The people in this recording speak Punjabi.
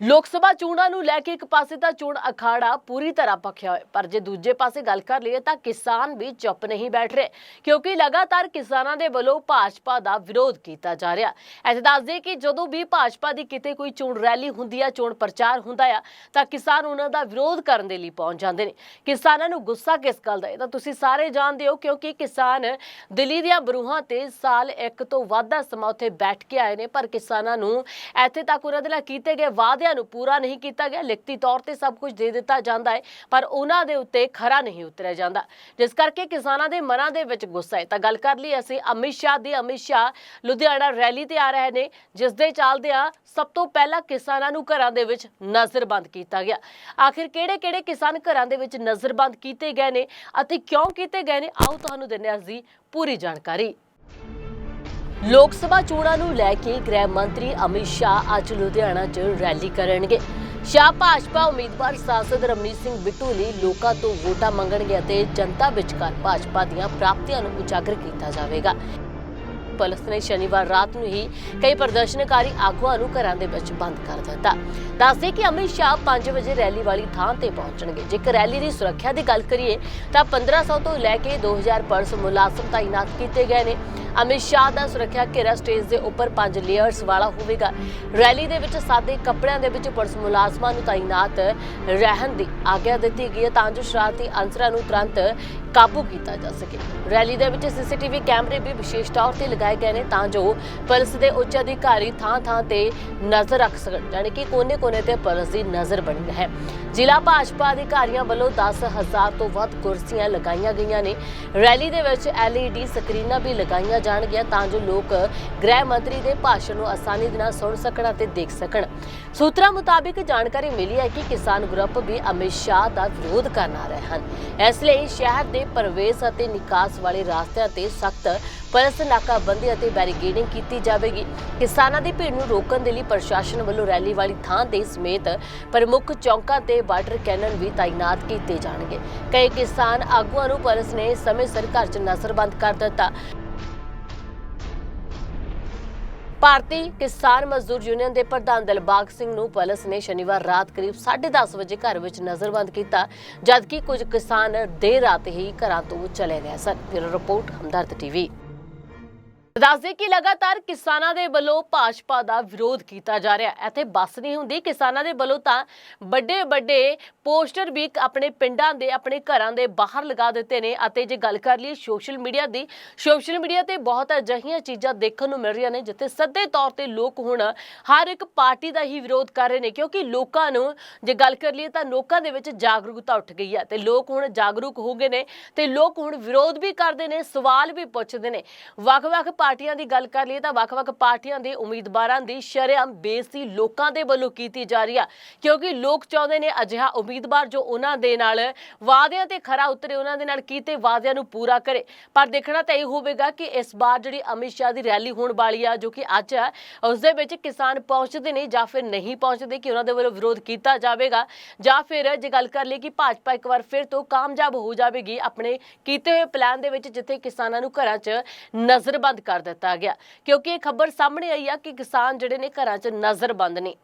ਲੋਕ ਸਭਾ ਚੋਣਾਂ ਨੂੰ ਲੈ ਕੇ ਇੱਕ ਪਾਸੇ ਤਾਂ ਚੋਣ ਅਖਾੜਾ ਪੂਰੀ ਤਰ੍ਹਾਂ ਪੱਖਿਆ ਹੋਇਆ, ਪਰ ਜੇ ਦੂਜੇ ਪਾਸੇ ਗੱਲ ਕਰ ਲਈਏ ਤਾਂ ਕਿਸਾਨ ਵੀ ਚੁੱਪ ਨਹੀਂ ਬੈਠ ਰਹੇ, ਕਿਉਂਕਿ ਲਗਾਤਾਰ ਕਿਸਾਨਾਂ ਦੇ ਵੱਲੋਂ ਭਾਜਪਾ ਦਾ ਵਿਰੋਧ ਕੀਤਾ ਜਾ ਰਿਹਾ। ਐਸੇ ਦੱਸਦੇ ਕਿ ਜਦੋਂ ਵੀ ਭਾਜਪਾ ਦੀ ਕਿਤੇ ਕੋਈ ਚੋਣ ਰੈਲੀ ਹੁੰਦੀ ਆ, ਚੋਣ ਪ੍ਰਚਾਰ ਹੁੰਦਾ ਆ, ਤਾਂ ਕਿਸਾਨ ਉਹਨਾਂ ਦਾ ਵਿਰੋਧ ਕਰਨ ਦੇ ਲਈ ਪਹੁੰਚ ਜਾਂਦੇ ਨੇ। ਕਿਸਾਨਾਂ ਨੂੰ ਗੁੱਸਾ ਕਿਸ ਗੱਲ ਦਾ ਇਹ ਤਾਂ ਤੁਸੀਂ ਸਾਰੇ ਜਾਣਦੇ ਹੋ, ਕਿਉਂਕਿ ਕਿਸਾਨ ਦਿੱਲੀ ਦੀਆਂ ਬਰੂਹਾਂ ਤੇ ਸਾਲ ਇੱਕ ਤੋਂ ਵੱਧ ਦਾ ਸਮਾਂ ਉੱਥੇ ਬੈਠ ਕੇ ਆਏ ਨੇ, ਪਰ ਕਿਸਾਨਾਂ ਨੂੰ ਇੱਥੇ ਤੱਕ ਉਹਨਾਂ ਦੇ ਨਾਲ ਕੀਤੇ ਗਏ ਵਾਅਦੇ ਵਾਅਦਿਆਂ ਨੂੰ ਪੂਰਾ ਨਹੀਂ ਕੀਤਾ ਗਿਆ, ਲਿਖਤੀ ਤੌਰ ਤੇ ਸਭ ਕੁਝ ਦੇ ਦਿੱਤਾ ਜਾਂਦਾ ਹੈ, ਪਰ ਉਹਨਾਂ ਦੇ ਉੱਤੇ ਖਰਾ ਨਹੀਂ ਉਤਰਿਆ ਜਾਂਦਾ। ਜਿਸ ਕਰਕੇ ਕਿਸਾਨਾਂ ਦੇ ਮਨਾਂ ਦੇ ਵਿੱਚ ਗੁੱਸਾ ਹੈ। ਤਾਂ ਗੱਲ ਕਰ ਲਈ ਅਸੀਂ ਅਮਿਤ ਸ਼ਾਹ ਦੀ। ਅਮਿਤ ਸ਼ਾਹ ਲੁਧਿਆਣਾ ਰੈਲੀ ਤੇ ਆ ਰਹੇ ਨੇ, ਜਿਸ ਦੇ ਚੱਲਦਿਆਂ ਸਭ ਤੋਂ ਪਹਿਲਾਂ ਕਿਸਾਨਾਂ ਨੂੰ ਘਰਾਂ ਦੇ ਵਿੱਚ ਨਜ਼ਰਬੰਦ ਕੀਤਾ ਗਿਆ। ਆਖਿਰ ਕਿਹੜੇ-ਕਿਹੜੇ ਕਿਸਾਨ ਘਰਾਂ ਦੇ ਵਿੱਚ ਨਜ਼ਰਬੰਦ ਕੀਤੇ ਗਏ ਨੇ ਅਤੇ ਕਿਉਂ ਕੀਤੇ ਗਏ ਨੇ? ਆਓ ਤੁਹਾਨੂੰ ਦਿੰਦੇ ਹਾਂ ਅਸੀਂ ਪੂਰੀ ਜਾਣਕਾਰੀ। ਲੋਕ ਸਭਾ ਚੋਣਾਂ ਨੂੰ ਲੈ ਕੇ ਗ੍ਰਹਿ ਮੰਤਰੀ ਅਮਿਤ ਸ਼ਾਹ ਅੱਜ ਲੁਧਿਆਣਾ 'ਚ ਰੈਲੀ ਕਰਨਗੇ। ਸ਼ਾਹ ਭਾਜਪਾ ਉਮੀਦਵਾਰ ਸਾਂਸਦ ਰਮਨੀਤ ਸਿੰਘ ਬਿੱਟੂ ਲਈ ਲੋਕਾਂ ਤੋਂ ਵੋਟਾਂ ਮੰਗਣਗੇ ਅਤੇ ਜਨਤਾ ਵਿਚਕਾਰ ਭਾਜਪਾ ਦੀਆਂ ਪ੍ਰਾਪਤੀਆਂ ਨੂੰ ਉਜਾਗਰ ਕੀਤਾ ਜਾਵੇਗਾ। ਪੁਲਿਸ ਨੇ ਸ਼ਨੀਵਾਰ ਰਾਤ ਨੂੰ ਹੀ ਕਈ ਪ੍ਰਦਰਸ਼ਨਕਾਰੀ ਆਗੂਆਂ ਨੂੰ ਘਰਾਂ ਦੇ ਵਿੱਚ ਬੰਦ ਕਰ ਦਿੱਤਾ। ਦੱਸਦੇ ਕਿ ਅਮਿਤ ਸ਼ਾਹ 5 ਵਜੇ ਰੈਲੀ ਵਾਲੀ ਥਾਂ ਤੇ ਪਹੁੰਚਣਗੇ। ਜੇਕਰ ਰੈਲੀ ਦੀ ਸੁਰੱਖਿਆ ਦੀ ਗੱਲ ਕਰੀਏ, ਤਾਂ 1500 ਤੋਂ ਲੈ ਕੇ 2000 ਪੁਲਿਸ ਮੁਲਾਜ਼ਮ ਤਾਇਨਾਤ ਕੀਤੇ ਗਏ ਨੇ। ਅਮਿਤ ਸ਼ਾਹ ਦਾ ਸੁਰੱਖਿਆ ਘੇਰਾ ਸਟੇਜ ਦੇ ਉੱਪਰ 5 ਲੇਅਰਸ ਵਾਲਾ ਹੋਵੇਗਾ। ਰੈਲੀ ਦੇ ਵਿੱਚ ਸਾਦੇ ਕੱਪੜਿਆਂ ਦੇ ਵਿੱਚ ਪੁਲਿਸ ਮੁਲਾਜ਼ਮਾਂ ਨੂੰ ਤਾਇਨਾਤ ਰਹਿਣ ਦੀ ਆਗਿਆ ਦਿੱਤੀ ਗਈ ਹੈ। ਤਾਂ ਜੋ ਸ਼ਰਾਰਤੀ ਅਨਸਰਾਂ ਨੂੰ ਤੁਰੰਤ ਕਾਬੂ ਕੀਤਾ ਜਾ ਸਕੇ। ਰੈਲੀ ਦੇ ਵਿੱਚ ਸੀਸੀਟੀਵੀ ਕੈਮਰੇ ਵੀ ਵਿਸ਼ੇਸ਼ ਤੌਰ ਤੇ ਲਗਾਏ ਗਏ ਨੇ ਤਾਂ ਜੋ ਪੁਲਿਸ ਦੇ ਉੱਚ ਅਧਿਕਾਰੀ ਥਾਂ-ਥਾਂ ਤੇ ਨਜ਼ਰ ਰੱਖ ਸਕਣ ਯਾਨੀ ਕਿ ਕੋਨੇ-ਕੋਨੇ ਤੇ ਪੁਲਿਸ ਦੀ ਨਜ਼ਰ ਬਣੀ ਹੈ ਜ਼ਿਲ੍ਹਾ ਭਾਜਪਾ ਅਧਿਕਾਰੀਆਂ ਵੱਲੋਂ 10000 ਤੋਂ ਵੱਧ ਕੁਰਸੀਆਂ ਲਗਾਈਆਂ ਗਈਆਂ ਨੇ। ਰੈਲੀ ਦੇ ਵਿੱਚ LED ਸਕਰੀਨਾਂ ਵੀ ਲਗਾਈਆਂ ਜਾਣਗੀਆਂ ਤਾਂ ਜੋ ਲੋਕ ਗ੍ਰਹਿ ਮੰਤਰੀ ਦੇ ਭਾਸ਼ਣ ਨੂੰ ਆਸਾਨੀ ਦੇ ਨਾਲ ਸੁਣ ਸਕਣ ਅਤੇ ਦੇਖ ਸਕਣ। ਸੂਤਰਾਂ ਮੁਤਾਬਿਕ ਜਾਣਕਾਰੀ ਮਿਲੀ ਹੈ ਕਿ ਕਿਸਾਨ ਗਰੁੱਪ ਵੀ ਅਮਿਤ ਸ਼ਾਹ ਦਾ ਵਿਰੋਧ ਕਰਨ ਆ ਰਹੇ ਹਨ। ਇਸ ਲਈ ਸ਼ਹਿਰ ਦੇ ਪ੍ਰਵੇਸ਼ ਅਤੇ ਨਿਕਾਸ ਵਾਲੇ ਰਸਤਿਆਂ ਤੇ ਸਖਤ ਪੁਲਿਸ ਨਾਕਾਬੰਦੀ ਅਤੇ ਬੈਰੀਕੇਡਿੰਗ ਕੀਤੀ ਜਾਵੇਗੀ। ਕਿਸਾਨਾਂ ਦੀ ਭੀੜ ਨੂੰ ਰੋਕਣ ਦੇ ਲਈ ਪ੍ਰਸ਼ਾਸਨ ਵੱਲੋਂ ਰੈਲੀ ਵਾਲੀ ਥਾਂ ਦੇ ਸਮੇਤ ਪ੍ਰਮੁੱਖ ਚੌਂਕਾਂ ਤੇ ਵਾਟਰ ਕੈਨਨ ਵੀ ਤਾਇਨਾਤ ਕੀਤੇ ਜਾਣਗੇ। ਕਈ ਕਿਸਾਨ ਆਗੂਆਂ ਨੂੰ ਪੁਲਿਸ ਨੇ ਸਮੇਂ ਸਿਰ ਘਰ 'ਚ ਨਜ਼ਰਬੰਦ ਕਰ ਦਿੱਤਾ। ਭਾਰਤੀ ਕਿਸਾਨ ਮਜ਼ਦੂਰ ਯੂਨੀਅਨ ਦੇ ਪ੍ਰਧਾਨ ਦਿਲਬਾਗ ਸਿੰਘ ਨੂੰ ਪੁਲਿਸ ਨੇ ਸ਼ਨੀਵਾਰ ਰਾਤ ਕਰੀਬ 10:30 ਵਜੇ ਘਰ ਵਿੱਚ ਨਜ਼ਰਬੰਦ ਕੀਤਾ, ਜਦਕਿ ਕੁਝ ਕਿਸਾਨ ਦੇਰ ਰਾਤ ਹੀ ਘਰਾਂ ਤੋਂ ਚਲੇ ਗਏ ਸਨ। ਫਿਰ ਰਿਪੋਰਟ, ਹਮਦਰਦ ਟੀਵੀ। ਦੱਸਦੇ ਕਿ ਲਗਾਤਾਰ ਕਿਸਾਨਾਂ ਦੇ ਵੱਲੋਂ ਭਾਜਪਾ ਦਾ ਵਿਰੋਧ ਕੀਤਾ ਜਾ ਰਿਹਾ ਹੈ। ਇੱਥੇ ਬੱਸ ਨਹੀਂ ਹੁੰਦੀ, ਕਿਸਾਨਾਂ ਦੇ ਵੱਲੋਂ ਤਾਂ ਵੱਡੇ ਵੱਡੇ ਪੋਸਟਰ ਵੀ ਆਪਣੇ ਪਿੰਡਾਂ ਦੇ, ਆਪਣੇ ਘਰਾਂ ਦੇ ਬਾਹਰ ਲਗਾ ਦਿੱਤੇ ਨੇ ਅਤੇ ਜੇ ਗੱਲ ਕਰ ਲਈਏ ਸੋਸ਼ਲ ਮੀਡੀਆ ਦੀ, ਸੋਸ਼ਲ ਮੀਡੀਆ ਤੇ ਬਹੁਤ ਅਜਿਹੀਆਂ ਚੀਜ਼ਾਂ ਦੇਖਣ ਨੂੰ ਮਿਲ ਰਹੀਆਂ ਨੇ, ਜਿੱਥੇ ਸਿੱਧੇ ਤੌਰ ਤੇ ਲੋਕ ਹੁਣ ਹਰ ਇੱਕ ਪਾਰਟੀ ਦਾ ਹੀ ਵਿਰੋਧ ਕਰ ਰਹੇ ਨੇ, ਕਿਉਂਕਿ ਲੋਕਾਂ ਨੂੰ ਜੇ ਗੱਲ ਕਰ ਲਈਏ ਤਾਂ ਲੋਕਾਂ ਦੇ ਵਿੱਚ ਜਾਗਰੂਕਤਾ ਉੱਠ ਗਈ ਹੈ ਤੇ ਲੋਕ ਹੁਣ ਜਾਗਰੂਕ ਹੋ ਗਏ ਨੇ ਤੇ ਲੋਕ ਹੁਣ ਵਿਰੋਧ ਵੀ ਕਰਦੇ ਨੇ, ਸਵਾਲ ਵੀ ਪੁੱਛਦੇ ਨੇ। ਵੱਖ-ਵੱਖ ਪਾਰਟੀਆਂ ਦੀ ਗੱਲ ਕਰ ਲਈਏ ਤਾਂ ਵੱਖ-ਵੱਖ ਪਾਰਟੀਆਂ ਦੇ ਉਮੀਦਵਾਰਾਂ ਦੀ ਸ਼ਰੇਆਮ ਬੇਇੱਜ਼ਤੀ ਲੋਕਾਂ ਦੇ ਵੱਲੋਂ ਕੀਤੀ ਜਾ ਰਹੀ ਆ। ਕਿਉਂਕਿ ਲੋਕ ਚਾਹੁੰਦੇ ਨੇ ਅਜਿਹਾ ਉਮੀਦਵਾਰ ਜੋ ਉਹਨਾਂ ਦੇ ਨਾਲ ਵਾਅਦਿਆਂ ਤੇ ਖਰਾ ਉਤਰੇ, ਉਹਨਾਂ ਦੇ ਨਾਲ ਕੀਤੇ ਵਾਅਦਿਆਂ ਨੂੰ ਪੂਰਾ ਕਰੇ। ਪਰ ਦੇਖਣਾ ਤਾਂ ਇਹ ਹੋਵੇਗਾ ਕਿ ਇਸ ਵਾਰ ਜਿਹੜੀ ਅਮਿਤ ਸ਼ਾਹ ਦੀ ਰੈਲੀ ਹੋਣ ਵਾਲੀ ਆ, ਜੋ ਕਿ ਅੱਜ ਹੈ ਉਸ ਦੇ ਵਿੱਚ ਕਿਸਾਨ ਪਹੁੰਚਦੇ ਨੇ ਜਾਂ ਫਿਰ ਨਹੀਂ ਪਹੁੰਚਦੇ ਕਿ ਉਹਨਾਂ ਦੇ ਵੱਲੋਂ ਵਿਰੋਧ ਕੀਤਾ ਜਾਵੇਗਾ। ਜਾਂ ਫਿਰ ਜੇ ਗੱਲ ਕਰ ਲਈ ਕਿ ਭਾਜਪਾ ਇੱਕ ਵਾਰ ਫਿਰ ਤੋਂ ਕਾਮਯਾਬ ਹੋ ਜਾਵੇਗੀ ਆਪਣੇ ਕੀਤੇ ਹੋਏ ਪਲਾਨ ਦੇ ਵਿੱਚ, ਜਿੱਥੇ ਕਿਸਾਨਾਂ ਨੂੰ ਘਰਾਂ 'ਚ ਨਜ਼ਰਬੰਦ ਕਰ ਕਰ ਦਿੱਤਾ ਗਿਆ। ਕਿਉਂਕਿ ਇਹ ਖਬਰ ਸਾਹਮਣੇ ਆਈ ਆ ਕਿ ਕਿਸਾਨ ਜਿਹੜੇ ਨੇ ਘਰਾਂ 'ਚ ਨਜ਼ਰਬੰਦ ਨੇ।